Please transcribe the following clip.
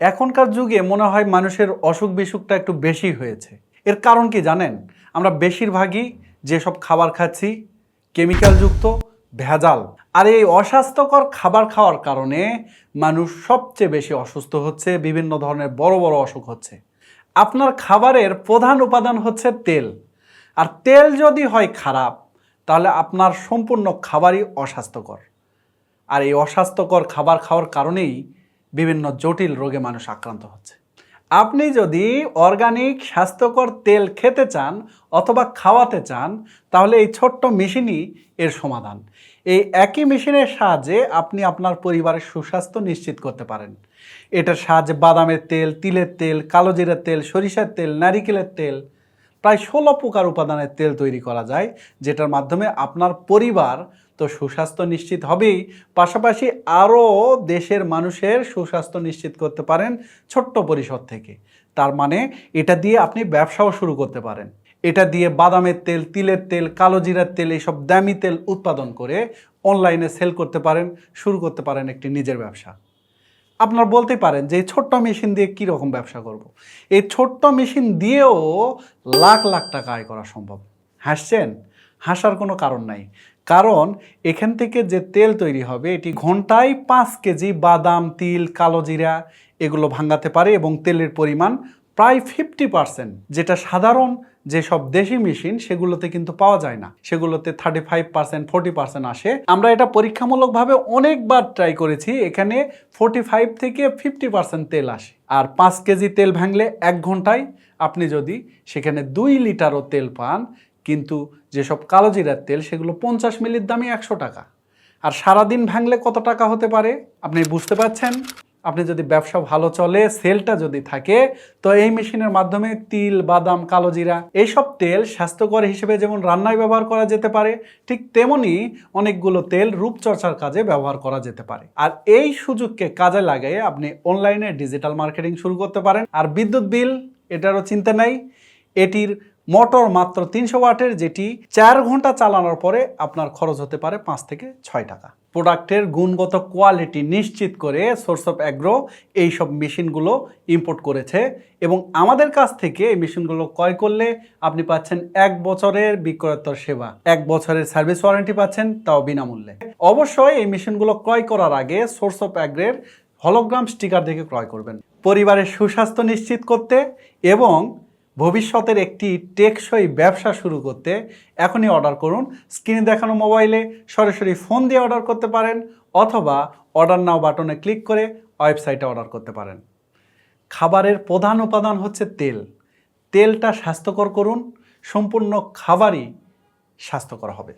এখনকার যুগে মনে হয় মানুষের অসুখ বিসুখটা একটু বেশি হয়েছে। এর কারণ কি জানেন? আমরা বেশিরভাগই যেসব খাবার খাচ্ছি কেমিক্যালযুক্ত ভেজাল। আর এই অস্বাস্থ্যকর খাবার খাওয়ার কারণে মানুষ সবচেয়ে বেশি অসুস্থ হচ্ছে, বিভিন্ন ধরনের বড় বড় অসুখ হচ্ছে। আপনার খাবারের প্রধান উপাদান হচ্ছে তেল। আর তেল যদি হয় খারাপ, তাহলে আপনার সম্পূর্ণ খাবারই অস্বাস্থ্যকর। আর এই অস্বাস্থ্যকর খাবার খাওয়ার কারণেই বিভিন্ন জটিল রোগে মানুষ আক্রান্ত হচ্ছে। আপনি যদি অর্গানিক স্বাস্থ্যকর তেল খেতে চান অথবা খাওয়াতে চান, তাহলে এই ছোট্ট মেশিনই এর সমাধান। এই একই মেশিনের সাহায্যে আপনি আপনার পরিবারের সুস্বাস্থ্য নিশ্চিত করতে পারেন। এটার সাহায্যে বাদামের তেল, তিলের তেল, কালো জিরার তেল, সরিষার তেল, নারিকেলের তেল, প্রায় ষোলো প্রকার উপাদানের তেল তৈরি করা যায়, যেটার মাধ্যমে আপনার পরিবার তো সুস্বাস্থ্য নিশ্চিত হবেই। পাশাপাশি আরও দেশের মানুষের সুস্বাস্থ্য নিশ্চিত করতে পারেন ছোট্ট পরিসর থেকে। তার মানে এটা দিয়ে আপনি ব্যবসাও শুরু করতে পারেন। এটা দিয়ে বাদামের তেল, তিলের তেল, কালো জিরার তেল, এইসব দামি তেল উৎপাদন করে অনলাইনে সেল করতে পারেন, শুরু করতে পারেন একটি নিজের ব্যবসা। আপনার বলতে পারেন যে ছোট্ট মেশিন দিয়ে কী রকম ব্যবসা করব। এই ছোট্ট মেশিন দিয়েও লাখ লাখ টাকা আয় করা সম্ভব। হাসছেন? হাসার কোনো কারণ নাই। কারণ এখান থেকে যে তেল তৈরি হবে, এটি ঘন্টায় পাঁচ কেজি বাদাম, তিল, কালো জিরা এগুলো ভাঙাতে পারে এবং তেলের পরিমাণ প্রায় ফিফটি পার্সেন্ট যেটা সাধারণ যেসব দেশি মেশিন সেগুলোতে কিন্তু পাওয়া যায় না। সেগুলোতে thirty five percent forty percent আসে। আমরা এটা পরীক্ষামূলকভাবে অনেকবার ট্রাই করেছি, এখানে ফোর্টি ফাইভ থেকে ফিফটি পার্সেন্ট তেল আসে। আর পাঁচ কেজি তেল ভাঙলে এক ঘন্টায় আপনি যদি সেখানে দুই লিটারও তেল পান কিন্তু যেসব কালো জিরার তেল, সেগুলো পঞ্চাশ মিলির দামই একশো টাকা। আর সারাদিন ভাঙলে কত টাকা হতে পারে? আপনি বুঝতে পারছেন? আপনি যদি ব্যবসা ভালো চলে, সেলটা যদি থাকে, তো এই মেশিনের মাধ্যমে তিল, বাদাম কালো জিরা এইসব তেল স্বাস্থ্যকর হিসেবে যেমন রান্নায় ব্যবহার করা যেতে পারে, ঠিক তেমনি অনেকগুলো তেল রূপচর্চার কাজে ব্যবহার করা যেতে পারে। আর এই সুযোগকে কাজে লাগিয়ে আপনি অনলাইনে ডিজিটাল মার্কেটিং শুরু করতে পারেন। আর বিদ্যুৎ বিল, এটারও চিন্তা নেই। এটির মোটর মাত্র তিনশো ওয়াটের, যেটি চার ঘণ্টা চালানোর পরে আপনার খরচ হতে পারে পাঁচ থেকে ছয় টাকা। প্রোডাক্টের গুণগত কোয়ালিটি নিশ্চিত করে সোর্স অফ অ্যাগ্রো এইসব মেশিনগুলো ইম্পোর্ট করেছে এবং আমাদের কাছ থেকে এই মেশিনগুলো ক্রয় করলে আপনি পাচ্ছেন এক বছরের বিক্রয়োত্তর সেবা। এক বছরের সার্ভিস ওয়ারেন্টি পাচ্ছেন, তাও বিনামূল্যে। অবশ্যই এই মেশিনগুলো ক্রয় করার আগে সোর্স অফ অ্যাগ্রের হলোগ্রাম স্টিকার দেখে ক্রয় করবেন। পরিবারের সুস্বাস্থ্য নিশ্চিত করতে এবং ভবিষ্যতের একটি টেকসই ব্যবসা শুরু করতে এখনই অর্ডার করুন। স্ক্রিনে দেখানো মোবাইলে সরাসরি ফোন দিয়ে অর্ডার করতে পারেন অথবা অর্ডার নাও বাটনে ক্লিক করে ওয়েবসাইটে অর্ডার করতে পারেন। খাবারের প্রধান উপাদান হচ্ছে তেল। তেলটা স্বাস্থ্যকর করুন। সম্পূর্ণ খাবারই স্বাস্থ্যকর হবে।